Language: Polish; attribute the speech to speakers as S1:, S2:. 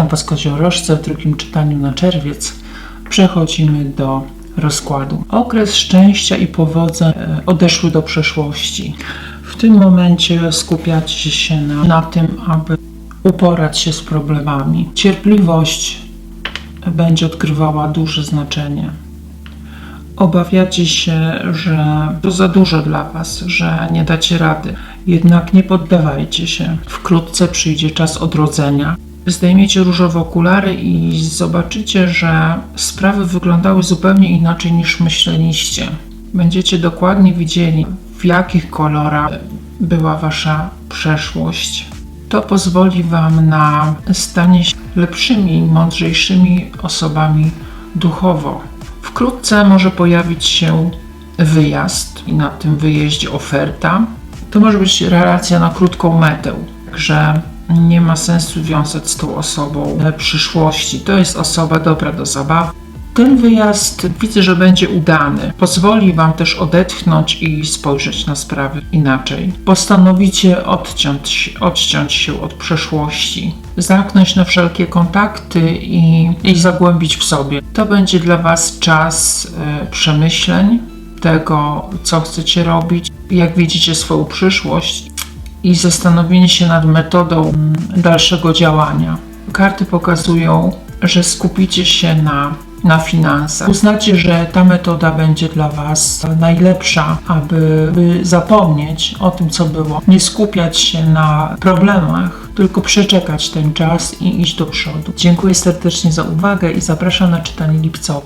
S1: Witam Was koziorożce w drugim czytaniu na czerwiec. Przechodzimy do rozkładu. Okres szczęścia i powodzeń e, odeszły do przeszłości. W tym momencie skupiacie się na, na tym, aby uporać się z problemami. Cierpliwość będzie odgrywała duże znaczenie. Obawiacie się, że to za dużo dla Was, że nie dacie rady. Jednak nie poddawajcie się. Wkrótce przyjdzie czas odrodzenia. Zdejmiecie różowe okulary i zobaczycie, że sprawy wyglądały zupełnie inaczej niż myśleliście. Będziecie dokładnie widzieli, w jakich kolorach była Wasza przeszłość. To pozwoli Wam na stanie się lepszymi, mądrzejszymi osobami duchowo. Wkrótce może pojawić się wyjazd i na tym wyjeździe oferta. To może być relacja na krótką metę, także nie ma sensu wiązać z tą osobą przyszłości. To jest osoba dobra do zabawy. Ten wyjazd widzę, że będzie udany. Pozwoli Wam też odetchnąć i spojrzeć na sprawy inaczej. Postanowicie odciąć, odciąć się od przeszłości, zamknąć na wszelkie kontakty i, i zagłębić w sobie. To będzie dla Was czas e, przemyśleń, tego, co chcecie robić, jak widzicie swoją przyszłość i zastanowienie się nad metodą dalszego działania. Karty pokazują, że skupicie się na, na finansach. Uznacie, że ta metoda będzie dla Was najlepsza, aby by zapomnieć o tym, co było. Nie skupiać się na problemach, tylko przeczekać ten czas i iść do przodu. Dziękuję serdecznie za uwagę i zapraszam na czytanie lipcowe.